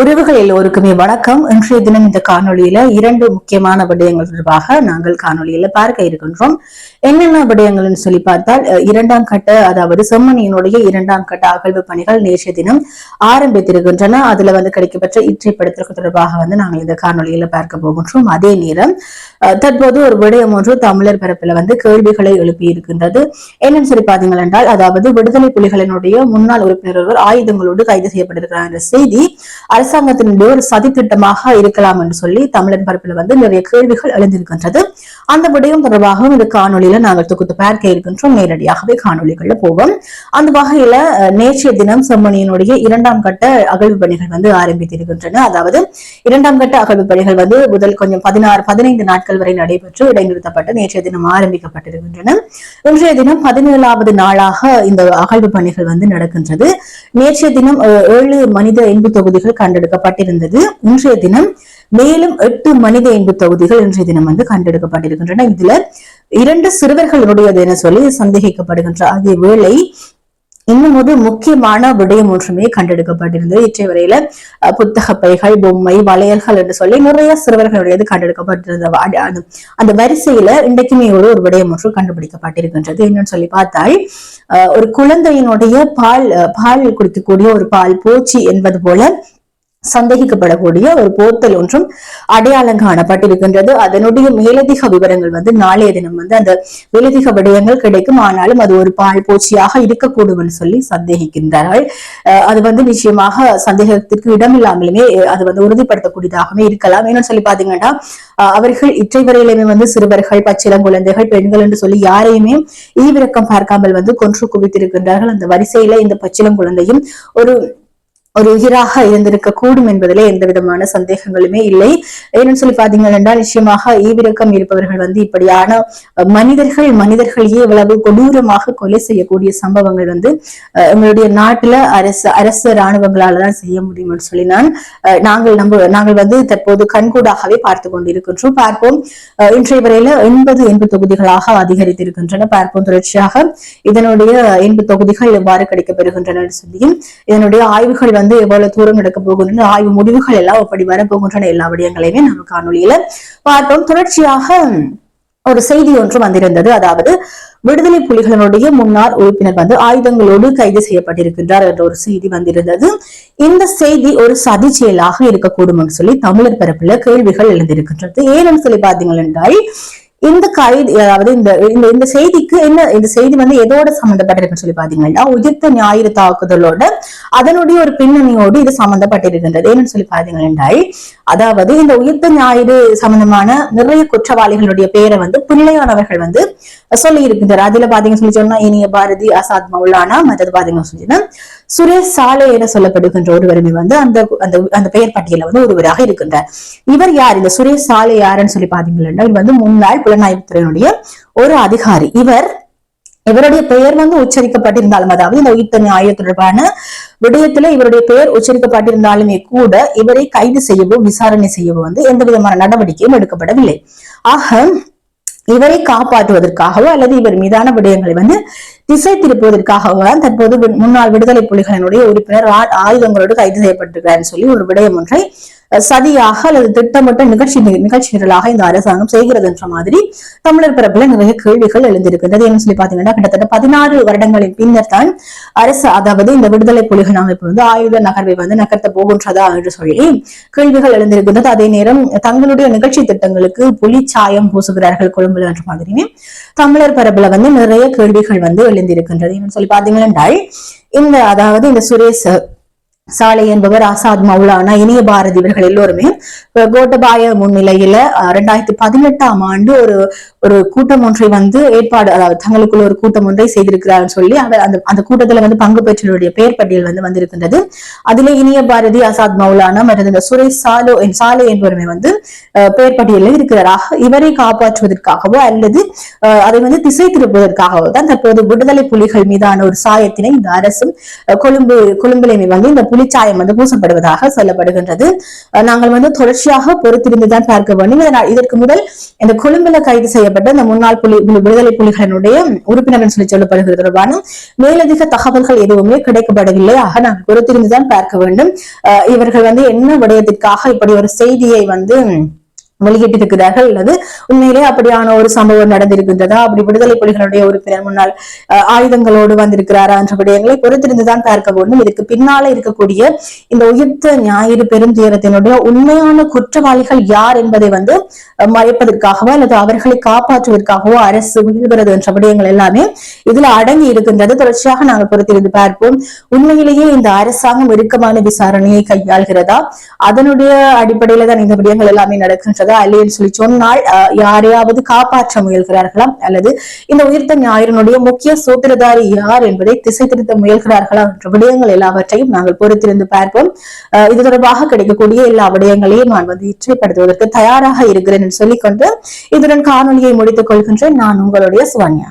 உறவுகள் எல்லோருக்குமே வணக்கம். இன்றைய தினம் இந்த காணொலியில இரண்டு முக்கியமான விடயங்கள் தொடர்பாக நாங்கள் காணொலியில பார்க்க இருக்கின்றோம். என்னென்ன விடயங்கள்னு சொல்லி பார்த்தால் இரண்டாம் கட்ட அதாவது செம்மணியினுடைய இரண்டாம் கட்ட அகழ்வு பணிகள் நேற்றைய தினம் ஆரம்பித்திருக்கின்றன. அதுல வந்து கிடைக்கப்பெற்ற இற்றைப்படுத்தல் தொடர்பாக வந்து நாங்கள் இந்த காணொலியில பார்க்க போகின்றோம். அதே நேரம் தற்போது ஒரு விடயம் ஒன்று தமிழர் பரப்பில் வந்து கேள்விகளை எழுப்பி இருக்கின்றது. என்னன்னு சொல்லி பார்த்தீங்கள் என்றால் அதாவது விடுதலை புலிகளினுடைய முன்னாள் உறுப்பினர் ஒருவர் ஆயுதங்களோடு கைது செய்யப்பட்டிருக்கிறார் என்ற செய்தி அரசாங்கத்தினுடைய ஒரு சதித்திட்டமாக இருக்கலாம் என்று சொல்லி தமிழன் பரப்பில் வந்து நிறைய கேள்விகள் எழுந்திருக்கின்றது. அந்த விடயம் தொடர்பாகவும் இந்த காணொலியில நாங்கள் தொகுத்து பார்க்க இருக்கின்றோம். நேரடியாகவே காணொலிகள்ல போவோம். அந்த வகையில நேற்றைய தினம் செம்மணியினுடைய இரண்டாம் கட்ட அகழ்வு பணிகள் வந்து ஆரம்பித்திருக்கின்றன. அதாவது இரண்டாம் கட்ட அகழ்வு பணிகள் வந்து முதல் கொஞ்சம் பதினாறு பதினைந்து நாட்கள் வரை நடைபெற்று இடைநிறுத்தப்பட்டு நேற்றைய தினம் ஆரம்பிக்கப்பட்டிருக்கின்றன. இன்றைய தினம் பதினேழாவது நாளாக இந்த அகழ்வு பணிகள் வந்து நடக்கின்றது. நேற்றைய தினம் ஏழு மனித இன்பு தொகுதிகள் கண்டு கண்டெடுக்கப்பட்டிருந்தது. இன்றைய தினம் மேலும் எட்டு மனித இன்பு தொகுதிகள் இன்றைய தினம் வந்து கண்டெடுக்கப்பட்டிருக்கின்றன. இதுல இரண்டு சிறுவர்களுடையது என சொல்லி சந்தேகிக்கப்படுகின்ற அதே வேளை இன்னும் ஒரு முக்கியமான விடயம் ஒன்றுமே கண்டெடுக்கப்பட்டிருந்தது. இற்றை வரையில புத்தக பைகள் பொம்மை வளையல்கள் என்று சொல்லி நிறைய சிறுவர்களுடையது கண்டெடுக்கப்பட்டிருந்த அந்த வரிசையில இன்றைக்குமே ஒரு ஒரு விடயம் ஒன்று கண்டுபிடிக்கப்பட்டிருக்கின்றது. என்னன்னு சொல்லி பார்த்தால் ஒரு குழந்தையினுடைய பால் பால் குடிக்கக்கூடிய ஒரு பால் பூச்சி என்பது போல சந்தேகிக்கப்படக்கூடிய ஒரு போத்தல் ஒன்றும் அடையாளம் காணப்பட்டிருக்கின்றது அதனுடைய மேலதிக விவரங்கள் வந்து நாளைய தினம் வந்து அந்த மேலதிக விடயங்கள் கிடைக்கும். ஆனாலும் அது ஒரு பால் பூச்சியாக இருக்கக்கூடும் சொல்லி சந்தேகிக்கின்றார்கள். அது வந்து நிச்சயமாக சந்தேகத்திற்கு இடமில்லாமலுமே இல்லாமலுமே அது வந்து உறுதிப்படுத்தக்கூடியதாகவே இருக்கலாம். ஏன்னு சொல்லி பாத்தீங்கன்னா அஹ் அவர்கள் இற்றை வரையிலுமே வந்து சிறுவர்கள் பச்சிளங்குழந்தைகள் பெண்கள் என்று சொல்லி யாரையுமே ஈவிரக்கம் பார்க்காமல் வந்து கொன்று குவித்திருக்கின்றார்கள். அந்த வரிசையில இந்த பச்சிளங்குழந்தையும் ஒரு ஒரு உயிராக இருந்திருக்க கூடும் என்பதிலே எந்த விதமான சந்தேகங்களுமே இல்லை. ஏன்னு சொல்லி பாத்தீங்கன்னா நிச்சயமாக ஈவிரக்கம் இருப்பவர்கள் வந்து இப்படியான மனிதர்கள் மனிதர்களையே இவ்வளவு கொடூரமாக கொலை செய்யக்கூடிய சம்பவங்கள் வந்து எங்களுடைய நாட்டுல அரசு அரசு இராணுவங்களால தான் செய்ய முடியும்னு சொல்லி நான் நாங்கள் நம்ப நாங்கள் வந்து தற்போது கண்கூடாகவே பார்த்து கொண்டிருக்கின்றோம். பார்ப்போம். இன்றைய வரையில எண்பது எண்பது தொகுதிகளாக அதிகரித்திருக்கின்றன. பார்ப்போம் தொடர்ச்சியாக. இதனுடைய எண்பது தொகுதிகள் எவ்வாறு கிடைக்கப்பெறுகின்றன சொல்லியும் இதனுடைய ஆய்வுகள் வந்து வந்து எவ்வளவு தூரம் நடக்க போகுதுன்னு ஆய்வு முடிவுகள் எல்லாம் எப்படி வரப்போகின்றன. எல்லா விடயங்களையுமே நம்ம காணொலியில பார்த்தோம். தொடர்ச்சியாக ஒரு செய்தி ஒன்று வந்திருந்தது. அதாவது விடுதலை புலிகளினுடைய முன்னாள் உறுப்பினர் வந்து ஆயுதங்களோடு கைது செய்யப்பட்டிருக்கின்றார் என்ற ஒரு செய்தி வந்திருந்தது. இந்த செய்தி ஒரு சதி செயலாக இருக்கக்கூடும் என்று சொல்லி தமிழர் தரப்புல கேள்விகள் எழுந்திருக்கின்றது. ஏன்னு சொல்லி பாத்தீங்கள் என்றால் இந்த கைது அதாவது இந்த இந்த இந்த செய்திக்கு என்ன இந்த செய்தி வந்து எதோட சம்பந்தப்பட்டிருக்குன்னு சொல்லி பாத்தீங்கன்னா உயிர்த்த ஞாயிறு தாக்குதலோட அதனுடைய ஒரு பின்னணியோடு இது சம்பந்தப்பட்டிருக்கின்றது. ஏன்னு சொல்லி பாத்தீங்கன்னா அதாவது இந்த உயிர்த்த ஞாயிறு சம்பந்தமான நிறைய குற்றவாளிகளுடைய பேரை வந்து பிள்ளையானவர்கள் வந்து சொல்லி இருக்கிறார் அதுல பாத்தீங்க சொல்லி சொன்னா இனிய பாரதி ஆசாத் மௌலானா மற்றது பாத்தீங்க சொல்லி சுரேஷ் சாலை என சொல்லப்படுகின்ற ஒருவருமே வந்து அந்த அந்த அந்த பெயர் பட்டியல வந்து ஒருவராக இருக்கின்றார். இவர் யார்? இந்த சுரேஷ் சாலை யாருன்னு சொல்லி பாத்தீங்கன்னா இவர் வந்து முன்னாள் புலனாய்வுத்துறையினுடைய ஒரு அதிகாரி. இவர் இவருடைய பெயர் வந்து உச்சரிக்கப்பட்டிருந்தாலும் அதாவது இந்த உயிர்த்த ஆய்வு தொடர்பான விடயத்துல இவருடைய பெயர் உச்சரிக்கப்பட்டிருந்தாலுமே கூட இவரை கைது செய்யவோ விசாரணை செய்யவோ வந்து எந்த விதமான நடவடிக்கையும் எடுக்கப்படவில்லை. ஆக இவரை காப்பாற்றுவதற்காகவோ அல்லது இவர் மீதான விடயங்களை வந்து திசை திருப்புவதற்காகவோ தான் தற்போது முன்னாள் விடுதலை புலிகளினுடைய உறுப்பினர் ஆயுதங்களோடு கைது செய்யப்பட்டிருக்கிறார் சொல்லி ஒரு விடயம் ஒன்றை சதியாக அல்லது திட்டமிட்ட நிகழ்ச்சி நிகழ்ச்சி நிரலாக இந்த அரசாங்கம் செய்கிறது என்ற மாதிரி தமிழர் பரப்புல நிறைய கேள்விகள் எழுந்திருக்கின்றது. என்ன சொல்லி பாத்தீங்கன்னா கிட்டத்தட்ட பதினாறு வருடங்களின் பின்னர் தான் அரசு அதாவது இந்த விடுதலை புலிகள் அமைப்பு வந்து ஆயுத நகர்வை வந்து நகர்த்த போகின்றதா என்று சொல்லி கேள்விகள் எழுந்திருக்கின்றது. அதே நேரம் தங்களுடைய நிகழ்ச்சி திட்டங்களுக்கு புலி சாயம் பூசுகிறார்கள் கொழும்புல என்ற மாதிரியுமே தமிழர் பரப்புல வந்து நிறைய கேள்விகள் வந்து எழுந்திருக்கின்றது. சொல்லி பாத்தீங்கன்னா இந்த அதாவது இந்த சுரேஷ் சாலை என்பவர் ஆசாத் மௌலானா இனிய பாரதி இவர்கள் எல்லோருமே. கோட்டபாய முன்னிலையில ரெண்டாயிரத்தி பதினெட்டாம் ஆண்டு ஒரு ஒரு கூட்டம் ஒன்றை வந்து ஏற்பாடு அதாவது தங்களுக்குள்ள ஒரு கூட்டம் ஒன்றை செய்திருக்கிறார்னு சொல்லி அவர் அந்த அந்த கூட்டத்துல வந்து பங்கு பெற்றவருடைய பெயர் பட்டியல் வந்து வந்திருக்கின்றது. அதிலே இனிய பாரதி ஆசாத் மௌலானா மற்றும் இந்த சுரேஷ் சாலோ சாலை என்பவருமே வந்து பெயர் பட்டியலில் இருக்கிறாராக. இவரை காப்பாற்றுவதற்காகவோ அல்லது அஹ், அதை வந்து திசை திருப்புவதற்காகவோ தான் தற்போது விடுதலை புலிகள் மீதான ஒரு சாயத்தினை இந்த அரசும் கொழும்பு கொழும்பிலுமே வந்து இந்த புலிச்சாயம் வந்து பூசப்படுவதாக சொல்லப்படுகின்றது. நாங்கள் வந்து தொடர்ச்சியாக பொறுத்திருந்துதான் பார்க்க வேண்டும். இதற்கு முதல் இந்த கொழும்புல கைது செய்யப்பட்ட இந்த முன்னாள் புலி விடுதலை புலிகளினுடைய உறுப்பினர் சொல்லி சொல்லப்படுகிறது தொடர்பான மேலதிக தகவல்கள் எதுவுமே கிடைக்கப்படவில்லை. ஆக நாங்கள் பொறுத்திருந்துதான் பார்க்க வேண்டும். இவர்கள் வந்து என்ன விடயத்திற்காக இப்படி ஒரு செய்தியை வந்து வெளியிட்டிருக்கிறார்கள் அல்லது உண்மையிலே அப்படியான ஒரு சம்பவம் நடந்திருக்கின்றதா? அப்படி விடுதலை புலிகளுடைய உறுப்பினர் முன்னாள் ஆயுதங்களோடு வந்திருக்கிறாரா என்ற விடயங்களை பொறுத்திருந்துதான் பார்க்க வேண்டும். இதுக்கு பின்னால இருக்கக்கூடிய இந்த உயிர்த்த ஞாயிறு பெருந்துயரத்தினுடைய உண்மையான குற்றவாளிகள் யார் என்பதை வந்து மறைப்பதற்காகவோ அல்லது அவர்களை காப்பாற்றுவதற்காகவோ அரசு முயல்கிறது என்ற விடயங்கள் எல்லாமே இதுல அடங்கி இருக்கின்றது. தொடர்ச்சியாக நாங்கள் பொறுத்திருந்து பார்ப்போம். உண்மையிலேயே இந்த அரசாங்கம் இறுக்கமான விசாரணையை கையாள்கிறதா? அதனுடைய அடிப்படையில தான் இந்த விடயங்கள் எல்லாமே நடக்கின்றதா இல்லைன்னு சொல்லி சொன்னால் யாரையாவது காப்பாற்ற முயல்கிறார்களா அல்லது இந்த உயிர்த்த ஞாயிறனுடைய முக்கிய சூத்திரதாரி யார் என்பதை திசை திருத்த முயல்கிறார்களா என்ற விடயங்கள் எல்லாவற்றையும் நாங்கள் பொறுத்திருந்து பார்ப்போம். இது தொடர்பாக கிடைக்கக்கூடிய எல்லா விடயங்களையும் நான் வந்து இச்சைப்படுத்துவதற்கு தயாராக இருக்கிறேன் என்று சொல்லிக்கொண்டு இதுடன் காணொலியை முடித்துக் கொள்கின்றேன். நான் உங்களுடைய சுவன்யா.